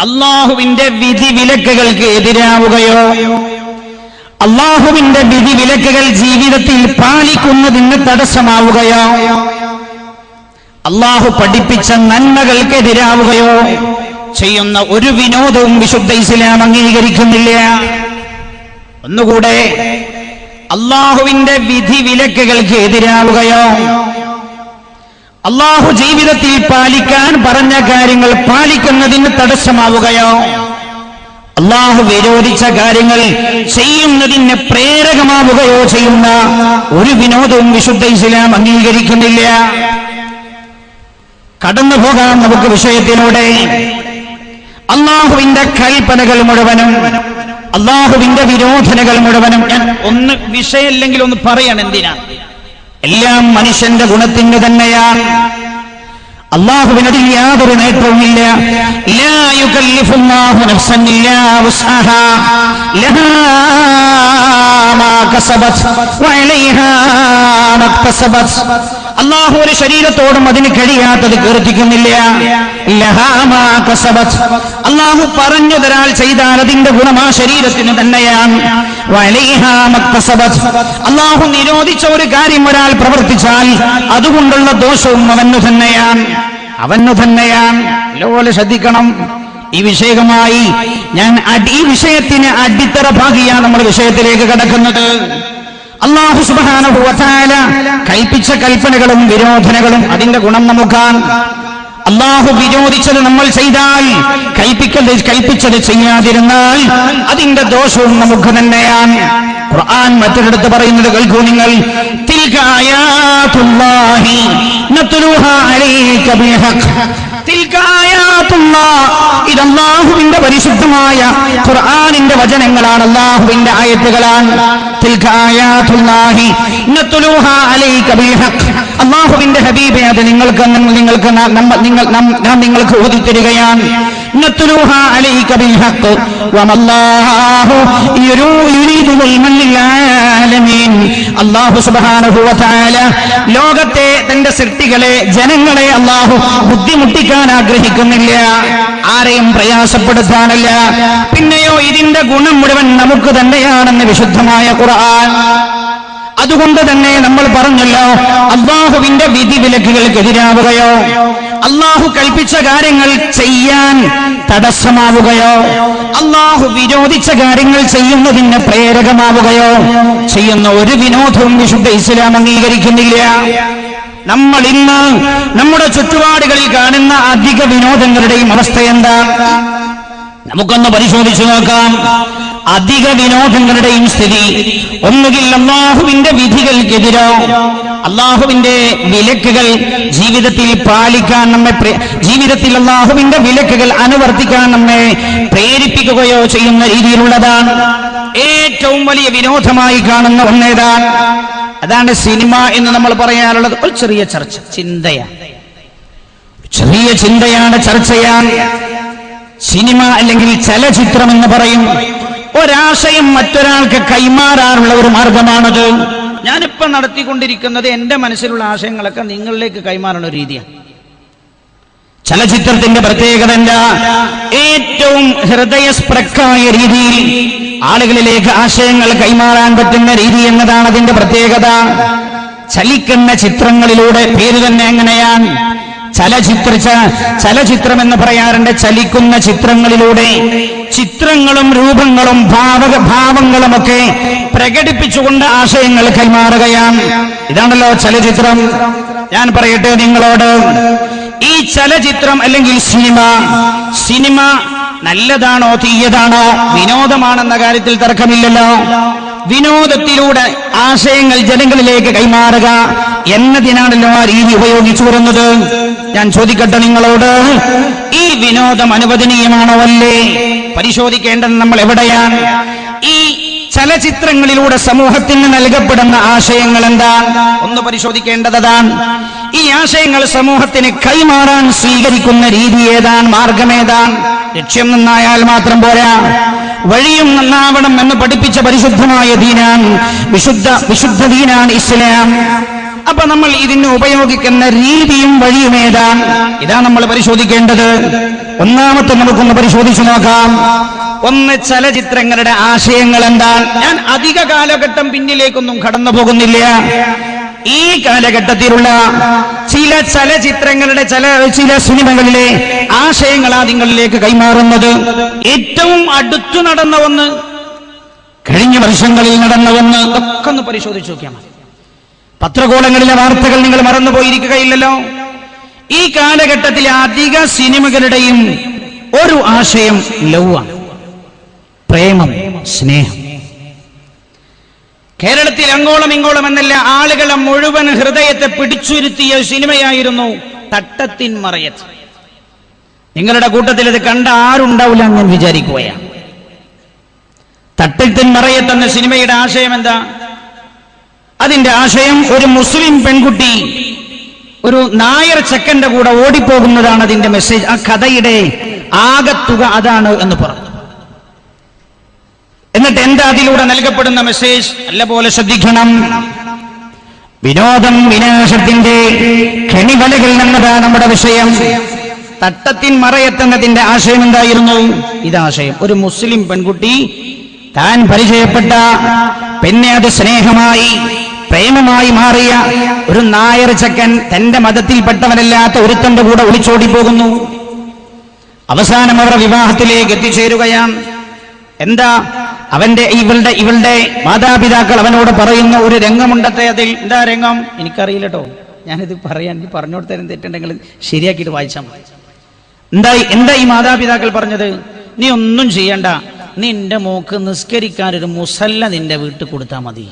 അള്ളാഹുവിന്റെ വിധി വിലക്കുകൾക്ക് എതിരാവുകയോ? അള്ളാഹുവിന്റെ വിധി വിലക്കുകൾ ജീവിതത്തിൽ പാലിക്കുന്നതിന് തടസ്സമാവുകയോ? അള്ളാഹു പഠിപ്പിച്ച നന്മകൾക്കെതിരാവുകയോ ചെയ്യുന്ന ഒരു വിനോദവും വിശുദ്ധ ഇസ്ലാം അംഗീകരിക്കുന്നില്ല. ഒന്നുകൂടെ അള്ളാഹുവിന്റെ വിധി വിലക്കുകൾക്ക് എതിരാവുകയോ? അള്ളാഹു ജീവിതത്തിൽ പാലിക്കാൻ പറഞ്ഞ കാര്യങ്ങൾ പാലിക്കുന്നതിന് തടസ്സമാവുകയോ? അള്ളാഹു വിരോധിച്ച കാര്യങ്ങൾ ചെയ്യുന്നതിന് പ്രേരകമാവുകയോ ചെയ്യുന്ന ഒരു വിനോദവും വിശുദ്ധ ഇസ്ലാം അംഗീകരിക്കുന്നില്ല. കടന്നു പോകാം നമുക്ക് വിഷയത്തിലൂടെ. അള്ളാഹുവിന്റെ കൽപ്പനകൾ മുഴുവനും അള്ളാഹുവിന്റെ വിരോധനകൾ മുഴുവനും ഞാൻ ഒന്ന് വിഷയമില്ലെങ്കിൽ ഒന്ന് പറയണം എന്തിനാ? എല്ലാം മനുഷ്യന്റെ ഗുണത്തിന് തന്നെയാണ് അള്ളാഹുവിനതിൽ യാതൊരു നേട്ടവുമില്ല. അള്ളാഹു ഒരു ശരീരത്തോടും അതിന് കഴിയാത്തത് കീർത്തിക്കുന്നില്ല അള്ളാഹു പറഞ്ഞു തരാൾ ചെയ്താൽ അതിന്റെ ഗുണം ആ ശരീരത്തിന് തന്നെയാണ് അള്ളാഹു നിരോധിച്ച ഒരു കാര്യം ഒരാൾ പ്രവർത്തിച്ചാൽ അതുകൊണ്ടുള്ള ദോഷവും അവനു തന്നെയാണ്. അവനു തന്നെയാണ്. ഇതുപോലെ ശ്രദ്ധിക്കണം. ഈ വിഷയമായി ഞാൻ ഈ വിഷയത്തിന് അടിത്തറ ഭാഗിയാണ് നമ്മൾ വിഷയത്തിലേക്ക് കടക്കുന്നത്. അള്ളാഹു സുബാന കൽപ്പിച്ച കൽപ്പനകളും വിരോധനകളും അതിന്റെ ഗുണം നമുക്കാണ് അള്ളാഹു വിരോധിച്ചത് നമ്മൾ ചെയ്താൽ കൽപ്പിക്കൽ കൽപ്പിച്ചത് ചെയ്യാതിരുന്നാൽ അതിന്റെ ദോഷവും നമുക്ക് തന്നെയാണ്. ഖുർആൻ മറ്റൊരിടത്ത് പറയുന്നത് കേൾക്കൂ നിങ്ങൾ ഇതല്ലാഹുവിന്റെ പരിശുദ്ധമായ ഖുർആാനിന്റെ വചനങ്ങളാണ് അള്ളാഹുവിന്റെ ആയത്തുകളാണ്. തിൽക ആയാതുല്ലാഹി നത്ലൂഹാ അലൈക ബിൽഹഖ്. അള്ളാഹുവിന്റെ ഹബീബെ അത് നിങ്ങൾക്ക് നിങ്ങൾക്ക് നിങ്ങൾ ഞാൻ നിങ്ങൾക്ക് ഓതി ലോകത്തെ തന്റെ സൃഷ്ടികളെ ജനങ്ങളെ അള്ളാഹു ബുദ്ധിമുട്ടിക്കാൻ ആഗ്രഹിക്കുന്നില്ല. ആരെയും പ്രയാസപ്പെടുത്താനല്ല. പിന്നെയോ ഇതിന്റെ ഗുണം മുഴുവൻ നമുക്ക് തന്നെയാണെന്ന് വിശുദ്ധമായ ഖുർആൻ. അതുകൊണ്ട് തന്നെ നമ്മൾ പറഞ്ഞല്ലോ അള്ളാഹുവിന്റെ വിധി വിലക്കുകൾക്കെതിരാവുകയോ അള്ളാഹു കൽപ്പിച്ച കാര്യങ്ങൾ ചെയ്യാൻ തടസ്സമാവുകയോ അള്ളാഹു വിരോധിച്ച കാര്യങ്ങൾ ചെയ്യുന്നതിന് പ്രേരകമാവുകയോ ചെയ്യുന്ന ഒരു വിനോദവും വിശുദ്ധ ഇസ്ലാം അംഗീകരിക്കുന്നില്ല. നമ്മൾ ഇന്ന് നമ്മുടെ ചുറ്റുപാടുകളിൽ കാണുന്ന അധിക വിനോദങ്ങളുടെയും അവസ്ഥ എന്താ? നമുക്കൊന്ന് പരിശോധിച്ചു നോക്കാം. അധിക വിനോദങ്ങളുടെയും സ്ഥിതി. ഒന്നുകിൽ അള്ളാഹുവിന്റെ വിധികൾക്കെതിരോ അള്ളാഹുവിന്റെ വിലക്കുകൾ ജീവിതത്തിൽ പാലിക്കാൻ നമ്മെ ജീവിതത്തിൽ അള്ളാഹുവിന്റെ വിലക്കുകൾ അനുവർത്തിക്കാൻ നമ്മെ പ്രേരിപ്പിക്കുകയോ ചെയ്യുന്ന രീതിയിലുള്ളതാണ്. ഏറ്റവും വലിയ വിനോദമായി കാണുന്ന ഒന്നേതാണ്. അതാണ് സിനിമ എന്ന് നമ്മൾ പറയാനുള്ളത് ഒരു ചെറിയ ചർച്ച ചിന്തയാണ്. ചെറിയ ചിന്തയാണ് ചർച്ചയാണ്. സിനിമ അല്ലെങ്കിൽ ചലച്ചിത്രം എന്ന് പറയും. ഒരാശയം മറ്റൊരാൾക്ക് കൈമാറാനുള്ള ഒരു മാർഗമാണത്. ഞാനിപ്പോ നടത്തിക്കൊണ്ടിരിക്കുന്നത് എന്റെ മനസ്സിലുള്ള ആശയങ്ങളൊക്കെ നിങ്ങളിലേക്ക് കൈമാറുന്ന രീതിയാണ് ചലച്ചിത്രത്തിന്റെ പ്രത്യേകത എന്താ? ഏറ്റവും ഹൃദയസ്പ്രക്കായ രീതിയിൽ ആളുകളിലേക്ക് ആശയങ്ങൾ കൈമാറാൻ പറ്റുന്ന രീതി എന്നതാണ് അതിന്റെ പ്രത്യേകത. ചലിക്കുന്ന ചിത്രങ്ങളിലൂടെ പേര് തന്നെ എങ്ങനെയാണ്? ചലച്ചിത്ര ചലചിത്രം ചലച്ചിത്രം എന്ന് പറയാറുണ്ട് ചലിക്കുന്ന ചിത്രങ്ങളിലൂടെ. ചിത്രങ്ങളും രൂപങ്ങളും ഭാവക ഭാവങ്ങളുമൊക്കെ പ്രകടിപ്പിച്ചുകൊണ്ട് ആശയങ്ങൾ കൈമാറുകയാണ്. ഇതാണല്ലോ ചലച്ചിത്രം. ഞാൻ പറയട്ടെ നിങ്ങളോട്. ഈ ചലച്ചിത്രം അല്ലെങ്കിൽ സിനിമ സിനിമ നല്ലതാണോ തീയതാണോ വിനോദമാണെന്ന കാര്യത്തിൽ തർക്കമില്ലല്ലോ. വിനോദത്തിലൂടെ ആശയങ്ങൾ ജനങ്ങളിലേക്ക് കൈമാറുക എന്നതിനാണല്ലോ ആ രീതി ഉപയോഗിച്ചു വരുന്നത്. ഞാൻ ചോദിക്കട്ടെ നിങ്ങളോട്. ഈ വിനോദം അനുവദനീയമാണോ അല്ലേ? പരിശോധിക്കേണ്ടത് നമ്മൾ എവിടെയാണ്? ഈ ചലച്ചിത്രങ്ങളിലൂടെ സമൂഹത്തിന് നൽകപ്പെടുന്ന ആശയങ്ങൾ എന്താ? ഒന്ന് പരിശോധിക്കേണ്ടതാണ്. ഈ ആശയങ്ങൾ സമൂഹത്തിന് കൈമാറാൻ സ്വീകരിക്കുന്ന രീതി ഏതാണ്? മാർഗമേതാണ് ലക്ഷ്യം നന്നായാൽ മാത്രം പോരാ. വഴിയും നന്നാവണം എന്ന് പഠിപ്പിച്ച പരിശുദ്ധമായ ദീനാൻ വിശുദ്ധ വിശുദ്ധ ദീനാൻ ഇസ്ലാം. അപ്പൊ നമ്മൾ ഇതിന് ഉപയോഗിക്കുന്ന രീതിയും വഴിയും ഏതാ ഇതാ നമ്മൾ പരിശോധിക്കേണ്ടത്. ഒന്നാമത്തെ നമുക്കൊന്ന് പരിശോധിച്ചു നോക്കാം. ഒന്ന് ചലച്ചിത്രങ്ങളുടെ ആശയങ്ങൾ എന്താണ്? ഞാൻ അധിക കാലഘട്ടം പിന്നിലേക്കൊന്നും കടന്നു പോകുന്നില്ല. ഈ കാലഘട്ടത്തിലുള്ള ചില ചലച്ചിത്രങ്ങളുടെ ചില ചില സിനിമകളിലെ ആശയങ്ങളാ നിങ്ങളിലേക്ക് കൈമാറുന്നത്. ഏറ്റവും അടുത്തു നടന്ന ഒന്ന് കഴിഞ്ഞ വർഷങ്ങളിൽ നടന്ന ഒന്ന് ഒക്കെ ഒന്ന് പരിശോധിച്ചു നോക്കിയാൽ മതി. പത്രകോളങ്ങളിലെ വാർത്തകൾ നിങ്ങൾ മറന്നുപോയിരിക്കുകയില്ലല്ലോ. ഈ കാലഘട്ടത്തിലെ അധിക സിനിമകളുടെയും ഒരു ആശയം ലവാണ്. പ്രേമം സ്നേഹം. കേരളത്തിൽ അങ്ങോളം ഇങ്ങോളം എന്നല്ല ആളുകളെ മുഴുവൻ ഹൃദയത്തെ പിടിച്ചുരുത്തിയ സിനിമയായിരുന്നു തട്ടത്തിൻ മറയത്ത്. നിങ്ങളുടെ കൂട്ടത്തിൽ ഇത് കണ്ട ആരുണ്ടാവില്ല ഞാൻ വിചാരിക്കുകയാണ്. തട്ടത്തിൻ മറയത്ത് എന്ന സിനിമയുടെ ആശയം എന്താ? അതിന്റെ ആശയം ഒരു മുസ്ലിം പെൺകുട്ടി ഒരു നായർ ചെക്കന്റെ കൂടെ ഓടിപ്പോകുന്നതാണ് അതിന്റെ മെസ്സേജ് ആ കഥയുടെ ആകത്തുക അതാണ് എന്ന് പറഞ്ഞു. എന്നിട്ട് എന്താ അതിലൂടെ നൽകപ്പെടുന്ന മെസ്സേജ് നല്ല പോലെ ശ്രദ്ധിക്കണം. വിനോദം വിനാശത്തിന്റെ കെണിവലകൾ എന്നതാണ് നമ്മുടെ വിഷയം. തട്ടത്തിൻ മറയെത്തുന്നതിന്റെ ആശയം എന്തായിരുന്നു? ഇതാശയം ഒരു മുസ്ലിം പെൺകുട്ടി താൻ പരിചയപ്പെട്ട പിന്നെ അത് സ്നേഹമായി പ്രേമമായി മാറിയ ഒരു നായർ ചക്കൻ തന്റെ മതത്തിൽപ്പെട്ടവനല്ലാത്ത ഒരുത്തന്റെ കൂടെ ഒളിച്ചോടി പോകുന്നു അവസാനം അവർ വിവാഹത്തിലേക്ക് എത്തിച്ചേരുകയാണ്. എന്താ? അവന്റെ ഇവളുടെ ഇവളുടെ മാതാപിതാക്കൾ അവനോട് പറയുന്ന ഒരു രംഗമുണ്ടത്തെ അതിൽ. എന്താ രംഗം? എനിക്കറിയില്ല കേട്ടോ ഞാനിത് പറയാൻ പറഞ്ഞു കൊടുത്തരും തെറ്റുണ്ടെങ്കിൽ ശരിയാക്കിയിട്ട് വായിച്ചാൽ മതി. എന്താ എന്താ ഈ മാതാപിതാക്കൾ പറഞ്ഞത്? നീ ഒന്നും ചെയ്യണ്ട. നിന്റെ മോക്ക് നിസ്കരിക്കാൻ ഒരു മുസല്ല നിന്റെ വീട്ടിൽ കൊടുത്താൽ മതി.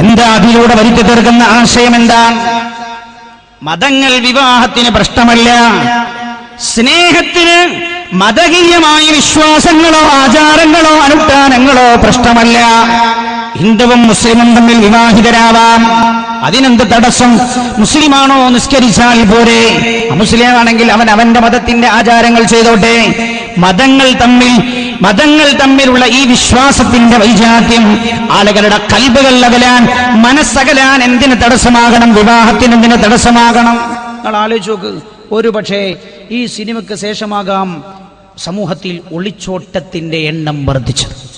എന്താ അതിലൂടെ വരുത്തി തീർക്കുന്ന ആശയം എന്താണ് മതങ്ങൾ വിവാഹത്തിന് പ്രശ്നമല്ല. സ്നേഹത്തിന് മതകീയമായ വിശ്വാസങ്ങളോ ആചാരങ്ങളോ അനുഷ്ഠാനങ്ങളോ പ്രശ്നമല്ല. ഹിന്ദുവും മുസ്ലിമും തമ്മിൽ വിവാഹിതരാവാം. അതിനെന്ത് തടസ്സം? മുസ്ലിമാണോ നിസ്കരിച്ചാൽ പോരെ? മുസ്ലിമാണെങ്കിൽ അവൻ അവന്റെ മതത്തിന്റെ ആചാരങ്ങൾ ചെയ്തോട്ടെ. മതങ്ങൾ തമ്മിൽ മതങ്ങൾ തമ്മിലുള്ള ഈ വിശ്വാസത്തിന്റെ വൈജാത്യം ആളുകളുടെ കൽബുകൾ അകലാൻ മനസ്സകലാൻ എന്തിന് തടസ്സമാകണം? വിവാഹത്തിന് എന്തിന് തടസ്സമാകണം? നിങ്ങൾ ആലോചിച്ച് നോക്ക്. ഒരു പക്ഷേ ഈ സിനിമയ്ക്ക് ശേഷമാകാം സമൂഹത്തിൽ ഒളിച്ചോട്ടത്തിന്റെ എണ്ണം വർദ്ധിച്ചത്.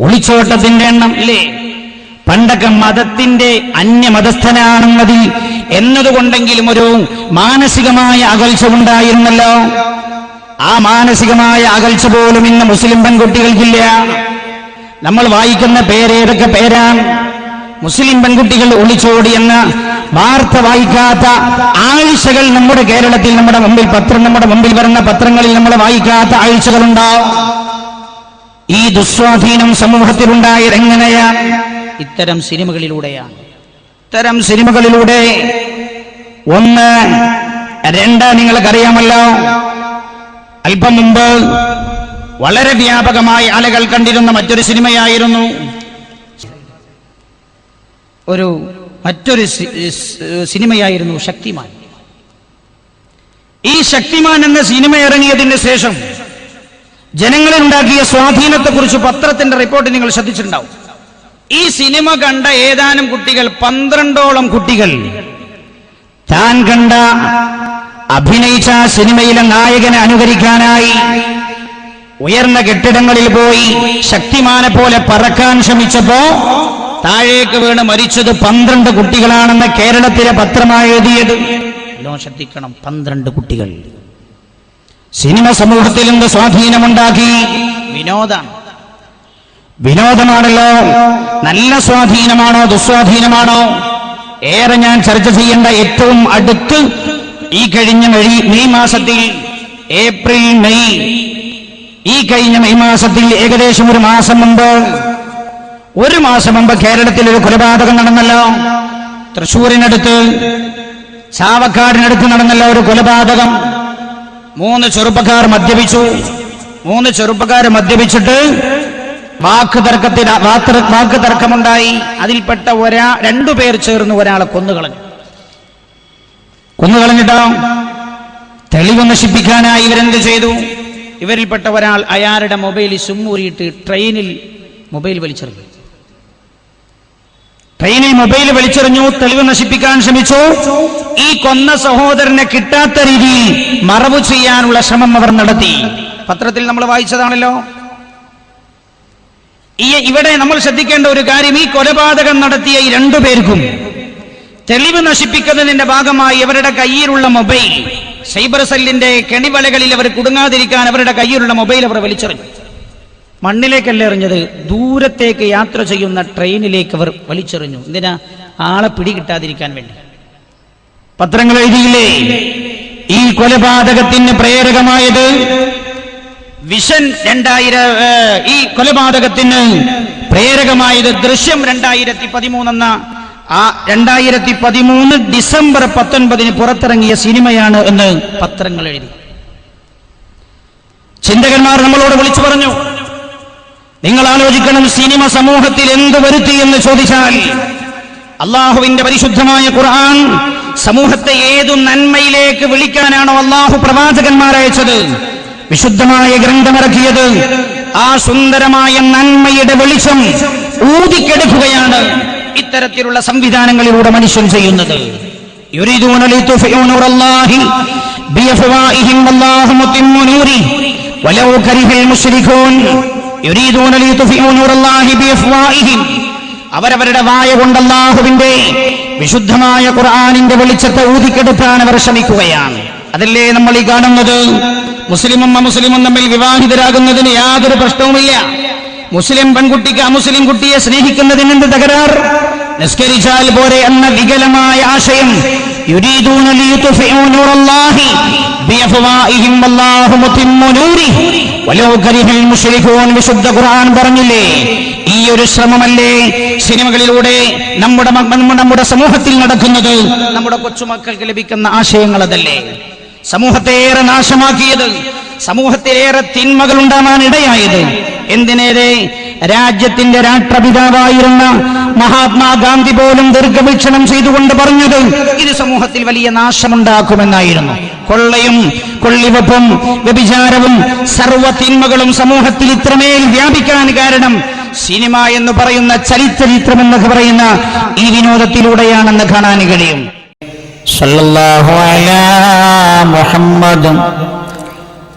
ഒളിച്ചോട്ടത്തിന്റെ എണ്ണം ഇല്ലേ? പണ്ടൊക്കെ മതത്തിന്റെ അന്യമതസ്ഥനാണെന്നതിൽ എന്നതുകൊണ്ടെങ്കിലും ഒരു മാനസികമായ അകൽച്ച ഉണ്ടായിരുന്നല്ലോ. ആ മാനസികമായ അകൽച്ച പോലും ഇന്ന് മുസ്ലിം പെൺകുട്ടികൾക്കില്ല. നമ്മൾ വായിക്കുന്ന പേരേതൊക്കെ പേരാണ്? മുസ്ലിം പെൺകുട്ടികൾ ഒളിച്ചോടി എന്ന വാർത്ത വായിക്കാത്ത ആഴ്ചകൾ നമ്മുടെ കേരളത്തിൽ നമ്മുടെ മുമ്പിൽ പത്രം നമ്മുടെ മുമ്പിൽ വരുന്ന പത്രങ്ങളിൽ നമ്മൾ വായിക്കാത്ത ആഴ്ചകളുണ്ടാവും ഈ ദുസ്വാധീനം സമൂഹത്തിലുണ്ടായത് എങ്ങനെയാ? ഇത്തരം സിനിമകളിലൂടെയാണ്. ഇത്തരം സിനിമകളിലൂടെ ഒന്ന് രണ്ട് നിങ്ങൾക്കറിയാമല്ലോ. അല്പം മുമ്പ് വളരെ വ്യാപകമായി ആളുകൾ കണ്ടിരുന്ന മറ്റൊരു സിനിമയായിരുന്നു ഒരു മറ്റൊരു സിനിമയായിരുന്നു ശക്തിമാൻ. ഈ ശക്തിമാൻ എന്ന സിനിമ ഇറങ്ങിയതിന് ശേഷം ജനങ്ങളിൽ ഉണ്ടാക്കിയ സ്വാധീനത്തെക്കുറിച്ച് പത്രത്തിന്റെ റിപ്പോർട്ട് നിങ്ങൾ ശ്രദ്ധിച്ചിട്ടുണ്ടാവും. ഈ സിനിമ കണ്ട ഏതാനും കുട്ടികൾ പന്ത്രണ്ടോളം കുട്ടികൾ താൻ കണ്ട അഭിനയിച്ച സിനിമയിലെ നായകനെ അനുകരിക്കാനായി ഉയർന്ന കെട്ടിടങ്ങളിൽ പോയി ശക്തിമാനെ പോലെ പറക്കാൻ ശ്രമിച്ചപ്പോ താഴേക്ക് വീണ് മരിച്ചത് പന്ത്രണ്ട് കുട്ടികളാണെന്ന് കേരളത്തിലെ പത്രമായി എഴുതിയത്. ശ്രദ്ധിക്കണം. പന്ത്രണ്ട് കുട്ടികൾ. സിനിമ സമൂഹത്തിൽ എന്ത് സ്വാധീനമുണ്ടാക്കി? വിനോദാണ് വിനോദമാണല്ലോ. നല്ല സ്വാധീനമാണോ ദുസ്വാധീനമാണോ? ഏറെ ഞാൻ ചർച്ച ചെയ്യേണ്ട ഏറ്റവും അടുത്ത് ഈ കഴിഞ്ഞ മെയ് മെയ് മാസത്തിൽ ഏപ്രിൽ മെയ്. ഈ കഴിഞ്ഞ മെയ് മാസത്തിൽ ഏകദേശം ഒരു മാസം മുമ്പ് ഒരു മാസം മുമ്പ് കേരളത്തിൽ ഒരു കൊലപാതകം നടന്നല്ലോ. തൃശൂരിനടുത്ത് ചാവക്കാടിനടുത്ത് നടന്നല്ലോ ഒരു കൊലപാതകം. മൂന്ന് ചെറുപ്പക്കാർ മദ്യപിച്ചു. മൂന്ന് ചെറുപ്പക്കാർ മദ്യപിച്ചിട്ട് വാക്ക് തർക്കത്തിൽ വാക്ക് തർക്കമുണ്ടായി. അതിൽപ്പെട്ട ഒരാ രണ്ടു പേർ ചേർന്ന് ഒരാളെ കൊന്നുകളഞ്ഞു കൊന്നുകളഞ്ഞിട്ടോ തെളിവ് നശിപ്പിക്കാനായി ഇവരെന്ത് ചെയ്തു? ഇവരിൽപ്പെട്ട ഒരാൾ അയാളുടെ മൊബൈലിൽ സുമ്മൂരിയിട്ട് ട്രെയിനിൽ മൊബൈൽ വലിച്ചെറിഞ്ഞു. ട്രെയിനിൽ മൊബൈൽ വലിച്ചെറിഞ്ഞു തെളിവ് നശിപ്പിക്കാൻ ശ്രമിച്ചു. ഈ കൊന്ന സഹോദരനെ കിട്ടാത്ത രീതിയിൽ മറവു ചെയ്യാനുള്ള ശ്രമം അവർ നടത്തി. പത്രത്തിൽ നമ്മൾ വായിച്ചതാണല്ലോ. ഈ ഇവിടെ നമ്മൾ ശ്രദ്ധിക്കേണ്ട ഒരു കാര്യം ഈ കൊലപാതകം നടത്തിയ ഈ രണ്ടു പേർക്കും തെളിവ് നശിപ്പിക്കുന്നതിന്റെ ഭാഗമായി അവരുടെ കയ്യിലുള്ള മൊബൈൽ സൈബർ സെല്ലിന്റെ കെണിവലകളിൽ അവർ കുടുങ്ങാതിരിക്കാൻ അവരുടെ കയ്യിലുള്ള മൊബൈൽ അവർ വലിച്ചെറിഞ്ഞു. മണ്ണിലേക്കല്ല എറിഞ്ഞത്? ദൂരത്തേക്ക് യാത്ര ചെയ്യുന്ന ട്രെയിനിലേക്ക് അവർ വലിച്ചെറിഞ്ഞു. എന്തിനാ? ആളെ പിടികിട്ടാതിരിക്കാൻ വേണ്ടി. പത്രങ്ങൾ എഴുതിയില്ലേ? ഈ കൊലപാതകത്തിന് പ്രേരകമായത് വിഷൻ രണ്ടായിര ഈ കൊലപാതകത്തിന് പ്രേരകമായത് ദൃശ്യം രണ്ടായിരത്തി പതിമൂന്നെന്ന ആ രണ്ടായിരത്തി പതിമൂന്ന് ഡിസംബർ പത്തൊൻപതിന് പുറത്തിറങ്ങിയ സിനിമയാണ് എന്ന് പത്രങ്ങൾ എഴുതി. ചിന്തകന്മാർ നമ്മളോട് വിളിച്ചു പറഞ്ഞു. നിങ്ങൾ ആലോചിക്കണം സിനിമ സമൂഹത്തിൽ എന്ത് വരുത്തി എന്ന് ചോദിച്ചാൽ അള്ളാഹുവിന്റെ പരിശുദ്ധമായ ഖുർആൻ സമൂഹത്തെ ഏതു നന്മയിലേക്ക് വിളിക്കാനാണോ അള്ളാഹു പ്രവാചകന്മാരയച്ചത് വിശുദ്ധമായ ഗ്രന്ഥമിറക്കിയത് ആ സുന്ദരമായ നന്മയുടെ വെളിച്ചം ഊതിക്കെടുക്കുകയാണ് ഇത്തരത്തിലുള്ള സംവിധാനങ്ങളിലൂടെ മനുഷ്യൻ ചെയ്യുന്നത്. അവരവരുടെ വായ കൊണ്ട് അള്ളാഹുവിന്റെ വിശുദ്ധമായ ഖുർആാനിന്റെ വെളിച്ചത്തെ ഊതിക്കെടുക്കാൻ അവർ ശ്രമിക്കുകയാണ്. അതല്ലേ നമ്മൾ ഈ കാണുന്നത്? മുസ്ലിമും അമുസ്ലിമും തമ്മിൽ വിവാഹിതരാകുന്നതിന് യാതൊരു പ്രശ്നവുമില്ല. മുസ്ലിം പെൺകുട്ടിക്ക് അമുസ്ലിം കുട്ടിയെ സ്നേഹിക്കുന്നതിന് എന്ത് തകരാർ. നിസ്കരിച്ചാൽ പോരെ എന്ന വികലമായ ആശയം. വിശുദ്ധ ഖുർആൻ പറഞ്ഞില്ലേ? ഈ ഒരു ശ്രമമല്ലേ സിനിമകളിലൂടെ നമ്മുടെ നമ്മുടെ സമൂഹത്തിൽ നടക്കുന്നത്? നമ്മുടെ കൊച്ചുമക്കൾക്ക് ലഭിക്കുന്ന ആശയങ്ങൾ അതല്ലേ സമൂഹത്തെ ഏറെ നാശമാക്കിയത് സമൂഹത്തിലേറെ തിന്മകൾ ഉണ്ടാവാൻ ഇടയായത് എന്തിനേരെ രാജ്യത്തിന്റെ രാഷ്ട്രപിതാവായിരുന്ന മഹാത്മാഗാന്ധി പോലും ദീർഘവീക്ഷണം ചെയ്തുകൊണ്ട് പറഞ്ഞത് ഇത് സമൂഹത്തിൽ വലിയ നാശമുണ്ടാക്കുമെന്നായിരുന്നു. കൊള്ളയും കൊള്ളിവപ്പും വ്യഭിചാരവും സർവത്തിന്മകളും സമൂഹത്തിൽ ഇത്രമേൽ വ്യാപിക്കാൻ കാരണം സിനിമ എന്ന് പറയുന്ന ചരിത്രം എന്നൊക്കെ പറയുന്ന ഈ വിനോദത്തിലൂടെയാണെന്ന് കാണാൻ കഴിയും.